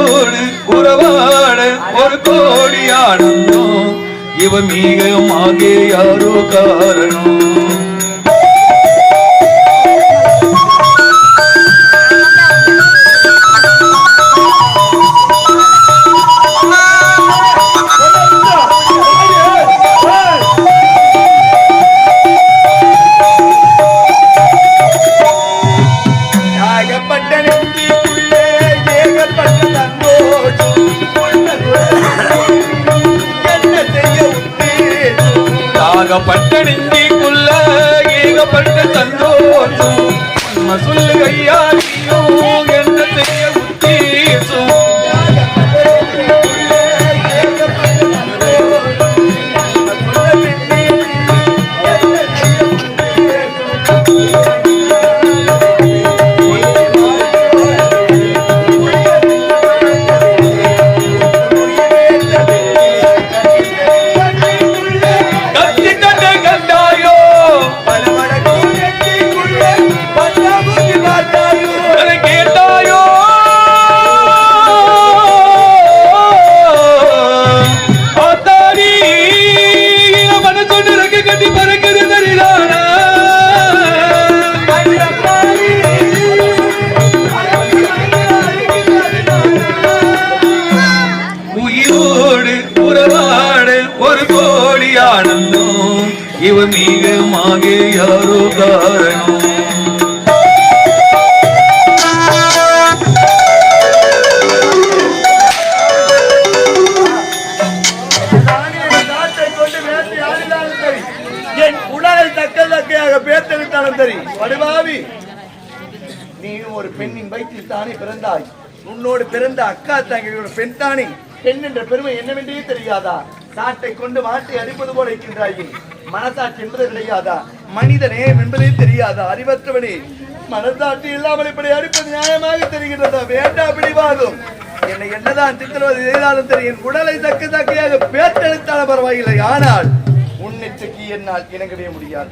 உயிரோடு உறவாட ஒரு கோடி ஆனந்தம். இவ மிக யாரோ காரணம். பட்டணிந்திக்குள்ள ஈகப்பட்ட சந்தோஷம். சொல்லுகையா சரி. படுபாவி நீ ஒரு பெண்ணின் வயிற்றில் தானே பிறந்தாய். உன்னோடு பிறந்த அக்கா தங்கையோட பெண் தானே பெண் என்ற பெருமை என்னவென்றே தெரியாதா? சாட்டை கொண்டு மாட்டை அடிப்பது போல இருக்கின்றாயே. மனசாட்சி என்பது கிடையாதா? மனித நேயம் என்பதே தெரியாதா? அறிவற்றவனே. மனசாட்சி இல்லாமல் இப்படி அடிப்பது நியாயமாக தெரிகின்றதா? வேண்டாம் பிடிவாகும் என்னை என்னதான் சித்திரவதை செய்தாலும் தெரியும் உடலை தக்க தக்கையாக பேத்தெடுத்தாலும் பரவாயில்லை. ஆனால் உன்னிச்சைக்கு என்னால் இணங்கவே முடியாது.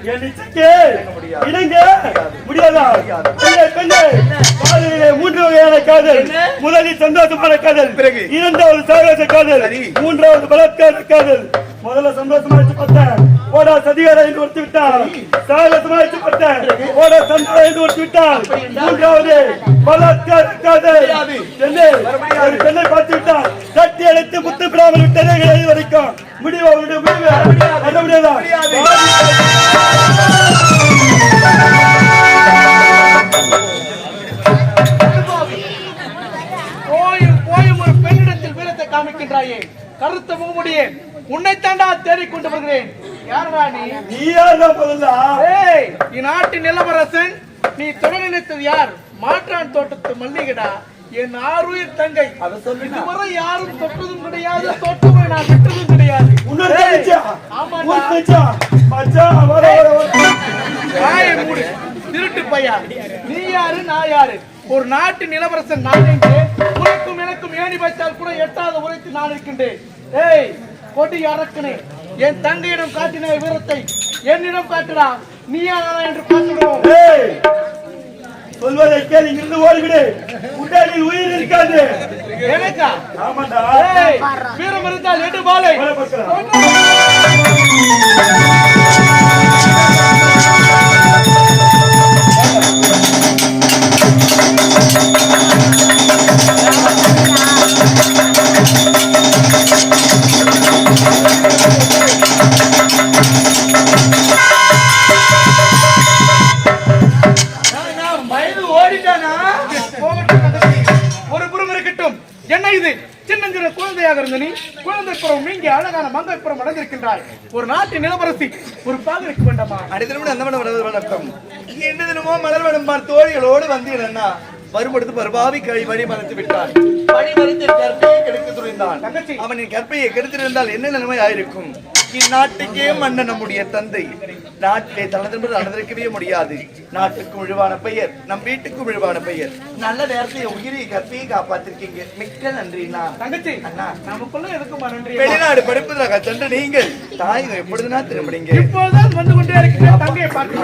மூன்று வகையான காதல்? முதலில் சந்தோஷமான காதல். பிறகு? இரண்டாவது காதல். மூன்றாவது பலாத்கார காதல். முதல்ல சந்தோஷமாச்சு பார்த்தேன் ஓடா சதிகார என்று ஒருத்தி விட்டான் சாகசமாச்சு பார்த்தேன் ஓடா சந்தார என்று ஒருத்தி மூன்றாவது பலாத்கார காதல். முடியாது. ஒரு பெண்ணை பார்த்து விட்டான் கட்டி அழைத்து முத்து பிராமல் விட்டதே வரைக்கும். அவருடைய முடிவு வர முடியாதா முடியாது. போயும் போயும் ஒரு பெண்ணிடத்தில் வீரத்தை காமிக்கின்றாயே. கருத்த முகமுடியே உன்னை தாண்டா தேடிக்கொண்டு வருகிறேன். யாரா நீ? நீ யாரா முதல்ல? ஏய் இந்நாட்டின் நிலவரசன் நீ தொட நினைத்தது யார்? மாற்றான் தோட்டத்து மல்லிகடா. என் ஆறுயிர் தங்கை. அதை. இதுவரை யாரும் தொட்டதும் கிடையாது. நான் விட்டதும் கிடையாது உன்னோட ஏய், தங்கச்சியா? ஆமாண்டா. வர, வர, வர. வாயை மூடு திருட்டு பையா நீ யாரு நான் யாரு ஒரு நாட்டு நிலவரசன் நான் எங்கே உனக்கும் எனக்கும் ஏணி வைத்தால் கூட எட்டாத உரைத்து நான் இருக்கின்றேன் ஏய் கொடி அரக்கனே என் தங்கையிடம் காட்டின வீரத்தை என்னிடம் காட்டுடா நீ யாரா என்று பார்க்கிறோம் ஏய், சொல்வதை கேள் இங்கிருந்து ஓடிவிடு உடலில் உயிர் இருக்காது எனக்கா? வீரம் இருந்தால் எடு பாலை நீ குழந்தைப்புறம் நீங்க அழகான மங்கைப்புறம் அடைந்திருக்கின்றாய் ஒரு நாட்டு நிலவரசி ஒரு பாதருக்கு வேண்டாமா அடித்தனமும் அந்த மனம் வளர்வது வணக்கம் என்ன தினமோ மலர் வடம் பார் தோழிகளோடு வந்தீங்கன்னா வரும்படுத்து பருபாவி கழி வழி மறைத்து விட்டார். கற்பையை கெடுக்க துணிந்தான். அவனின் கற்பையை கெடுத்திருந்தால் என்ன நிலைமை ஆயிருக்கும்? இந்நாட்டுக்கே மன்னன் நம்முடைய தந்தை. நாட்டிலே தனதென்பது நடந்திருக்கவே முடியாது. நாட்டுக்கு விழுவான பெயர் நம் வீட்டுக்கு விழுவான பெயர். நல்ல நேரத்தை உயிரை கற்பையை காப்பாத்திருக்கீங்க மிக்க நன்றிண்ணா தங்கச்சி அண்ணா. நமக்குள்ள எதுக்குமா நன்றி? வெளிநாடு படிப்பதாக சென்று நீங்கள் தாய் எப்பொழுதுனா திரும்பினீங்க இப்போதுதான் வந்து கொண்டே இருக்கிறேன். தங்கையை அப்பாவை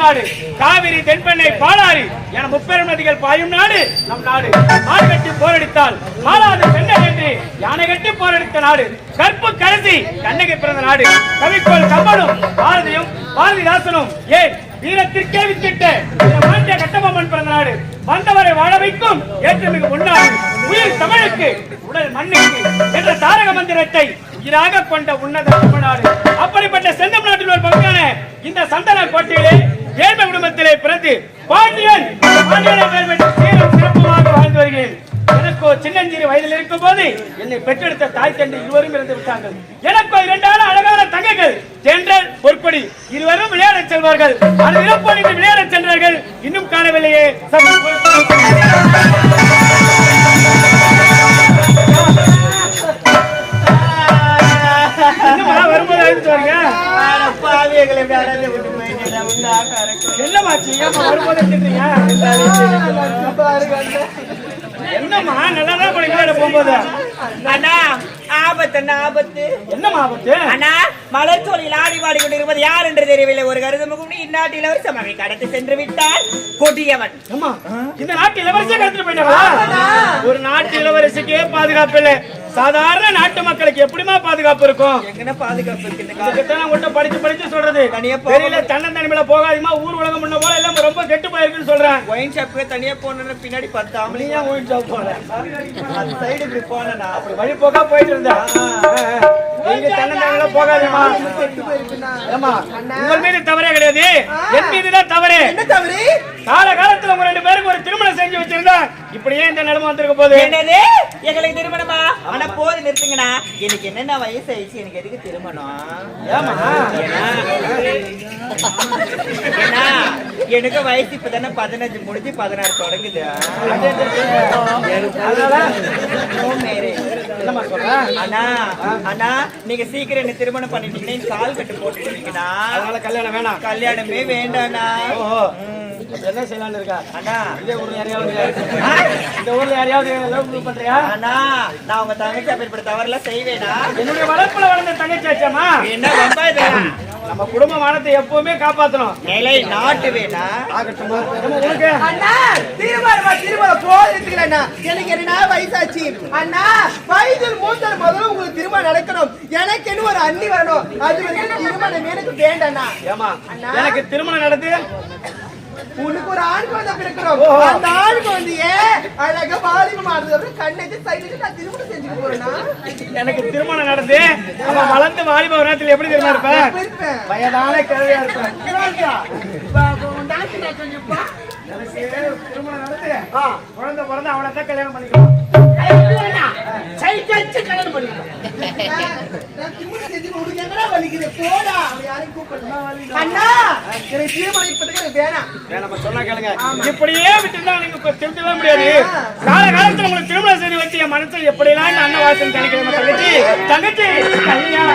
நாடு. காவிரி தென்பெண்ணை பாலாறு என முப்பெரும் நதிகள் பாயும் நாடு நம் நாடு. மாடு கட்டி போரடித்தால் மாறாது பெண்ணை என்று யானை கட்டி போரடித்த நாடு. கற்பு கரசி கண்ணகி பிறந்த நாடு. கவிக்கோள் கம்பனும் பாரதியும் பாரதிதாசனும் ஏன் வீரத்திற்கே வித்திட்ட மாண்டிய கட்டபொம்மன் பிறந்த நாடு? வந்தவரை வாழ வைக்கும் ஏற்றமிகு முன்னாடு உயிர் தமிழுக்கு உடல் மண்ணுக்கு என்ற தாரக மந்திரத்தை உயிராக கொண்ட உன்னத தமிழ்நாடு. அப்படிப்பட்ட செந்தம் நாட்டில் ஒரு பகுதியான இந்த சந்தன கோட்டையிலே ஏழ்மை குடும்பத்திலே பிறந்து பாண்டியன் சிறப்புமாக வாழ்ந்து வருகிறேன். எனக்கோ சின்னஞ்சிறு வயதில் இருக்கும் போது என்னை பெற்றெடுத்த தாய் தந்தை இருவரும் இறந்து விட்டார்கள். எனக்கோ இரண்டான அழகான தங்கைகள் ஜெனரல் பொற்கொடி இருவரும் விளையாடச் செல்வார்கள். அது இறப்போடு விளையாடச் சென்றார்கள். இன்னும் காணவில்லையே. சற்று என்னம்மாச்சு? ஏம்மா வரும்போது திட்டுறீங்க? என்னம்மா? நல்லாதான் போனீங்க விளையாட போகும்போது? அண்ணா ஆபத்து ஆபத்து? ஆபத்து? அண்ணா ஆடி பாடி கொண்டிருப்பது யார் என்று தெரியவில்லை. ஒரு கருது முகம் இந்நாட்டு இளவரச மகை கடத்தி சென்று விட்டால் கொடியவன். இந்த நாட்டு இளவரசியை கடத்திட்டு போயிட்டாங்களா ஒரு நாட்டு இளவரசிக்கே பாதுகாப்பு இல்லை. சாதாரண நாட்டு மக்களுக்கு எப்படிமா பாதுகாப்பு இருக்கும்? எங்கன பாதுகாப்பு இருக்கு நான் படிச்சு படிச்சு சொல்றது. தெரியல தன்னந்தனிமையில போகாதீமா ஊர் உலகம் முன்ன போல எல்லாம் ரொம்ப கெட்டு போயிருக்குன்னு சொல்றேன் ஒயின் ஷாப்புக்கு தனியா போன பின்னாடி பத்து ஆம்பளை ஏன் ஓயின் ஷாப் அந்த சைடு இப்படி போனா அப்படி வழி போக்கா போயிட்டு இருந்தேன். நீங்க தன்னந்தனிமையில போகாதீமா ஏமா உங்கள் மீது தவறே கிடையாது. என் தவறு. என்ன தவறு? கால காலத்துல உங்க ரெண்டு பேருக்கு ஒரு திருமணம் செஞ்சு வச்சிருந்தா இப்படியே இந்த நிலைமை வந்திருக்க போகுது? என்னது? எங்களுக்கு திருமணமா? ஆனா போது நிறுத்துங்கண்ணா. எனக்கு என்னென்ன வயசு ஆயிடுச்சு எனக்கு எதுக்கு திருமணம்? ஏமா ஏன்னா எனக்கு வயசு இப்பதானே பதினஞ்சு முடிஞ்சு பதினாறு தொடங்குது. என்னம்மா சொல்ற? அண்ணா அண்ணா நீங்க சீக்கிரம் என்ன திருமணம் பண்ணிட்டீங்கன்னா கால் கட்டு போட்டுட்டீங்கன்னா அதனால கல்யாணம் வேணாம். கல்யாணமே வேண்டாண்ணா. ஓஹோ. என்ன செய்யலாம்னு இருக்கா? அண்ணா. இந்த ஊர்ல யாரையாவது இந்த ஊர்ல யாரையாவது லவ் பண்றியா? அண்ணா நான் உங்க தங்கச்சி அப்படி தவறுலாம் செய்வேனா என்னுடைய வளர்ப்புல வளர்ந்த தங்கச்சி ஆச்சாமா என்ன இதெல்லாம் நம்ம குடும்ப மானத்தை எப்பவுமே காப்பாத்தணும். நிலை நாட்டு வேணா அண்ணா திருமணமா எனக்கு என்ன வயசாச்சு? அண்ணா வயதில் மூத்தல் முதல்ல உங்களுக்கு திருமணம் நடக்கணும். எனக்கு என்ன ஒரு அண்ணி வரணும் அது வரைக்கும் திருமணம் எனக்கு வேண்டாண்ணா ஏமா எனக்கு திருமணம் நடந்து உனக்கு அந்த ஆண் குழந்தைய அழகா பாலிமம் ஆடுறது அப்புறம் கண்ணெட்டு சைடுக்கு நான் திருமணம் செஞ்சுக்க போறேன்னா எனக்கு திருமணம் நடந்து அவன் வளர்ந்து வாலிப நேரத்துல எப்படி தெரியுமா இருப்பேன் இருப்பேன்? வயதான கிழவியா இருப்பேன் திருமணம் நடந்து குழந்தை பிறந்து அவனை தான் கல்யாணம் பண்ணிக்கலாம் இப்படியே விட்டுருந்தா நீங்க இப்ப திருத்தவே முடியாது. கால காலத்துல உங்களுக்கு திருமணம் செய்து வச்சு என் மனசை எப்படிலாம் இந்த அண்ணன் வாசல் தனிக்கிறேன் தங்கச்சி தங்கச்சி கல்யாண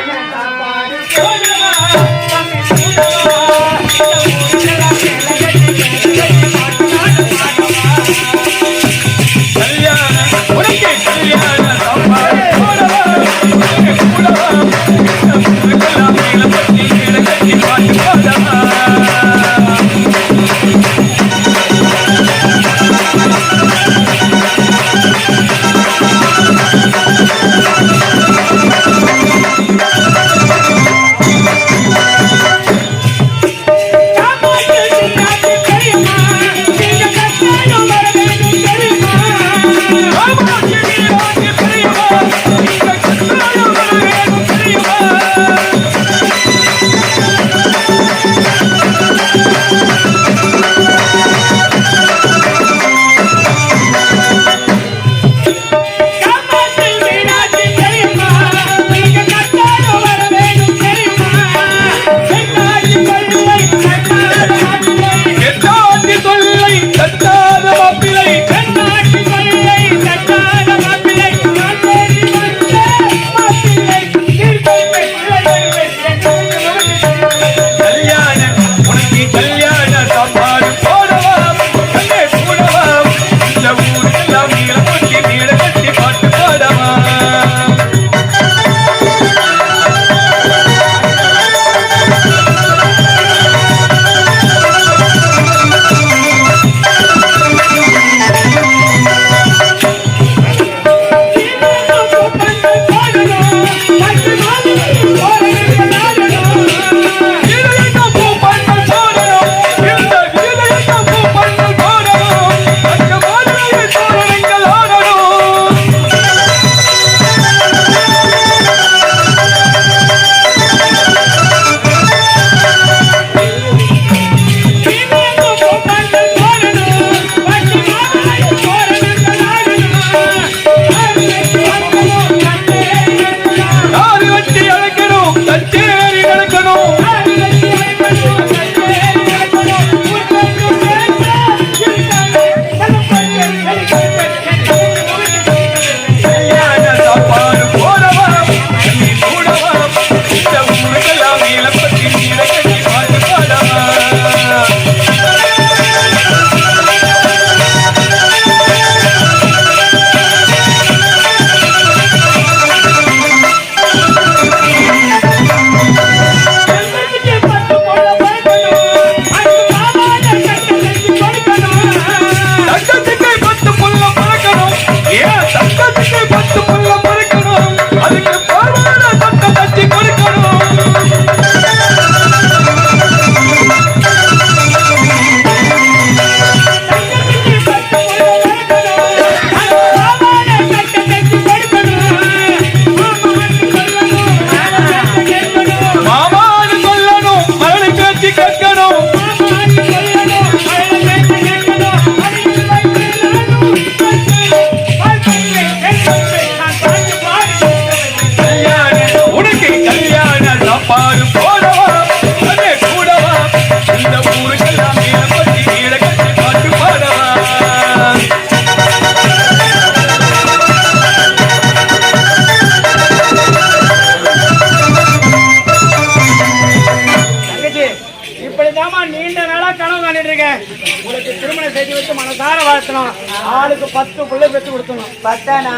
காப்பாற்றணும் ஆளுக்கு பத்து பிள்ளை பெத்து கொடுத்தணும் பத்தானா?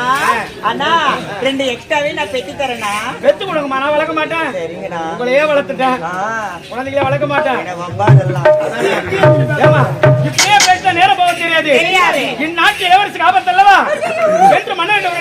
அண்ணா ரெண்டு எக்ஸ்ட்ராவே நான் பெத்து தரேனா பெத்து கொடுங்கம்மா நான் வளர்க்க மாட்டேன். சரிங்கண்ணா. உங்களையே வளர்த்துட்டேன். குழந்தைகளே வளர்க்க மாட்டேன். ஏமா இப்படியே பேசின நேரம் போக தெரியாது. இந்நாட்டு இளவரசுக்கு ஆபத்து அல்லவா? என்று மன்ன வேண்டும்